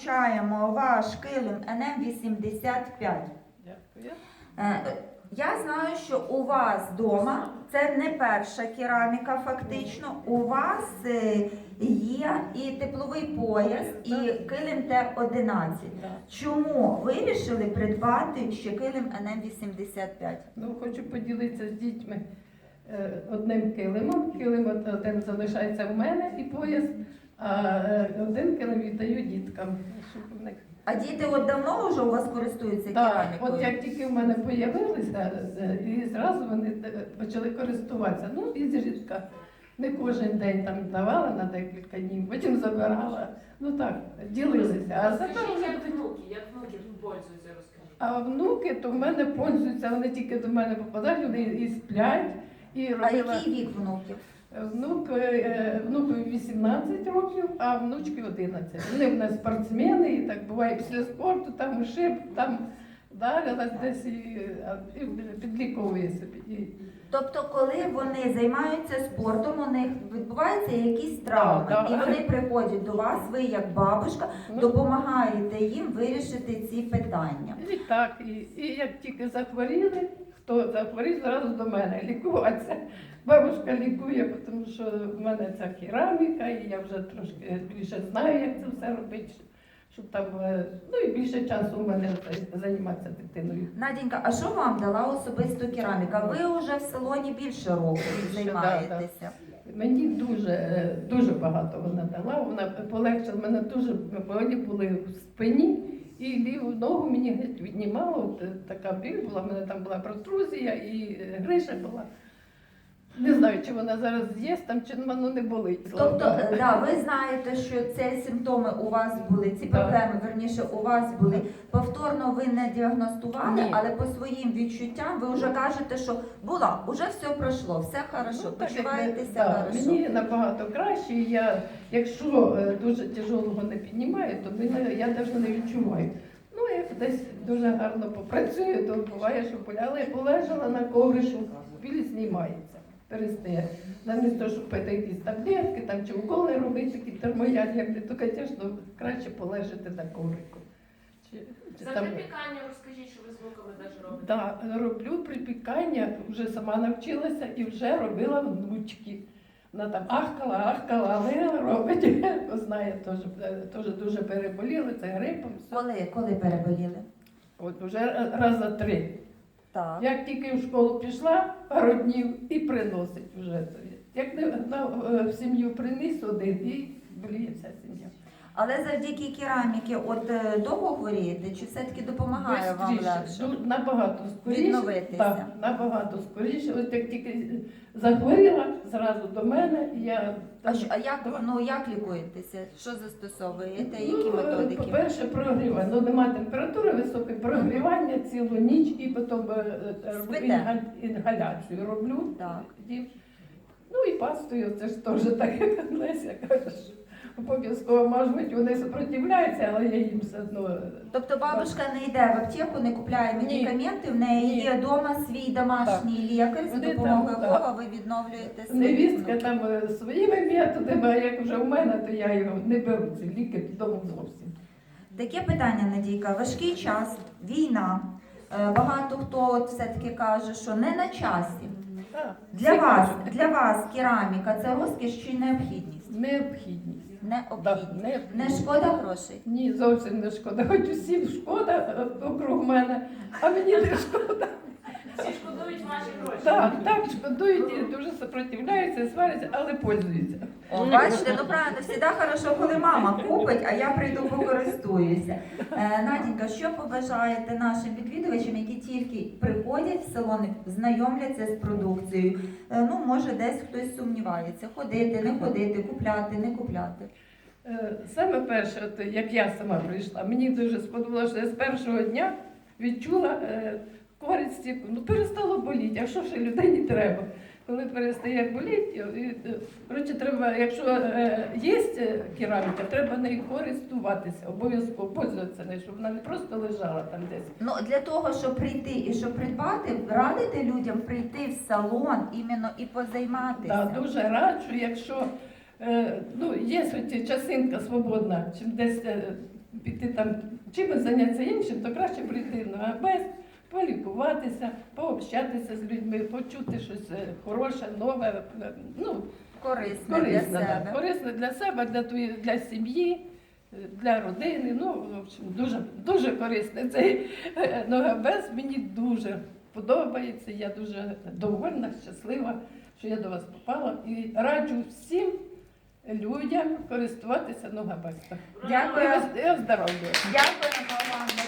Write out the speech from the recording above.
вручаємо ваш килим НМ85. Дякую. Е, Я знаю, що у вас вдома це не перша кераміка, фактично. У вас е, є і тепловий пояс, і килим Т-11. Чому вирішили придбати ще килим НМ85? Ну, хочу поділитися з дітьми е, одним килимом. Килим один залишається в мене і пояс, один килим віддаю діткам. Щоб у них... А діти от давно вже у вас користуються Так, керамікою? от як тільки в мене з'явилися, е, і зразу вони е, почали користуватися. Ну, і зрідка. Не кожен день там давала на декілька днів, потім забирала. Ну так, ділилися. А Скажіть, вже як внуки, як внуки пользуються, розкажіть. А внуки то в мене пользуються, вони тільки до мене попадають, вони і сплять, і А який вік внуків? Внук, е, внукові 18 років, а внучки 11. Вони в нас спортсмени, і так буває після спорту, там шип, там вдарилась десь і, і підліковує собі. І, Тобто, коли вони займаються спортом, у них відбуваються якісь травми, Да, да. і вони приходять до вас, ви як бабушка, ну, допомагаєте їм вирішити ці питання. і так, і, і як тільки захворіли, хто захворів, зразу до мене лікуватися. Бабушка лікує, тому що в мене ця кераміка, і я вже трошки більше знаю, як це все робити, щоб там, е, ну і більше часу у мене займатися дитиною. Надінька, а що вам дала особисто кераміка? Ви вже в салоні більше Більше, займаєтеся. Мені дуже, е, дуже багато вона дала. Вона полегшила мене дуже болі були в спині. І ліву ногу мені геть віднімало, е, така біль була, в мене там була протрузія і е, гриша була. Не знаю, чи вона зараз є там, чи воно не болить. слава Тобто, е, да, ви знаєте, що ці симптоми у вас були, ці Так. проблеми, верніше, у вас були. Повторно ви не діагностували, Ні. але по своїм відчуттям ви вже кажете, що була, уже все пройшло, все хорошо, Ну, почуваєтеся хорошо. Мені набагато краще. Я, якщо е, дуже тяжелого не піднімаю, то мене, я навіть не відчуваю. Ну, як десь дуже гарно попрацюю, то буває, що поляла і полежала на ковришу, біль знімається, перестає. Замість того, щоб пити якісь таблетки там, чи уколи робити, такі термоядерні, то, звісно, краще полежати на коврику. Чи, чи За там- припікання розкажіть, що ви з внуками теж робите. так, роблю припікання, вже сама навчилася і вже робила внучки. Вона там ахкала, ахкала, але робить, знає, теж, теж дуже переболіли, це грипом. все. Коли, коли переболіли? От вже раз за три. Так. Як тільки в школу пішла, пару днів і приносить вже. Як не е, в сім'ю приніс один і блін, вся сім'я. Але завдяки кераміки, от е, довго хворієте, чи все-таки допомагає вам легше? набагато скоріше. Відновитися. Так, набагато скоріше. От як тільки захворіла, зразу до мене, і я А, а як, ну, як лікуєтеся? Що застосовуєте? Які Ну, методики? По-перше, прогрівання. Ну, нема температури високої, прогрівання цілу ніч і потім е, е, роблю Спите? інгаль- інгаляцію роблю. Так. Тоді, Ну і пастою, це ж теж так, як Леся каже, що обов'язково, може бути, вони сопротивляються, але я їм все одно. Тобто бабушка не йде в аптеку, не купляє медикаменти, в неї Ні. є вдома свій домашній лікар, за Вони допомогою там, якого ви відновлюєте свої Невістка там е, своїми методами, а як вже в мене, то я його не беру, ці ліки додому зовсім. Таке питання, Надійка. Важкий час, війна. Е, Багато хто от все-таки каже, що не на часі. Для всі вас, кажуть, для вас кераміка це розкіш чи необхідність? Необхідність. Да, не, Не шкода грошей. Ні, зовсім не шкода. Хоч усім шкода е, округ мене, а мені не шкода. Всі шкодують ваші гроші. Так, так, шкодують і дуже сопротивляються, сваряться, але пользуються. О, бачите, ну правильно, завжди хорошо, коли мама купить, а я прийду покористуюся. Е, Надінька, що побажаєте нашим відвідувачам, які тільки приходять в салони, знайомляться з продукцією? Е, Ну, може, десь хтось сумнівається, ходити, не ходити, купляти, не купляти. Е, Саме перше, от як я сама прийшла, мені дуже сподобалося, що я з першого дня відчула е, користь, яку- ну перестало боліти. А що ще людині треба? Коли перестає боліти, е, коротше, треба, якщо е, є е, кераміка, треба нею користуватися, обов'язково пользуватися нею, щоб вона не просто лежала там десь. Ну, для того, щоб прийти і щоб придбати, радите людям прийти в салон іменно і позайматися. Да, дуже раджу, якщо е, ну, є хоч часинка свободна, чим десь е, піти там чимось зайнятися іншим, то краще прийти на АБЕС, полікуватися, пообщатися з людьми, почути щось е, хороше, нове, е, ну, Корисне, корисне, для себе. корисне для себе, для, твої, для сім'ї, е, для родини. Ну, в общем, дуже, дуже корисний цей е, ногабез. Мені дуже подобається. Я дуже довольна, щаслива, що я до вас попала. І раджу всім людям користуватися ногабезом. Дякую. І оздоровлювати. Дякуємо вам.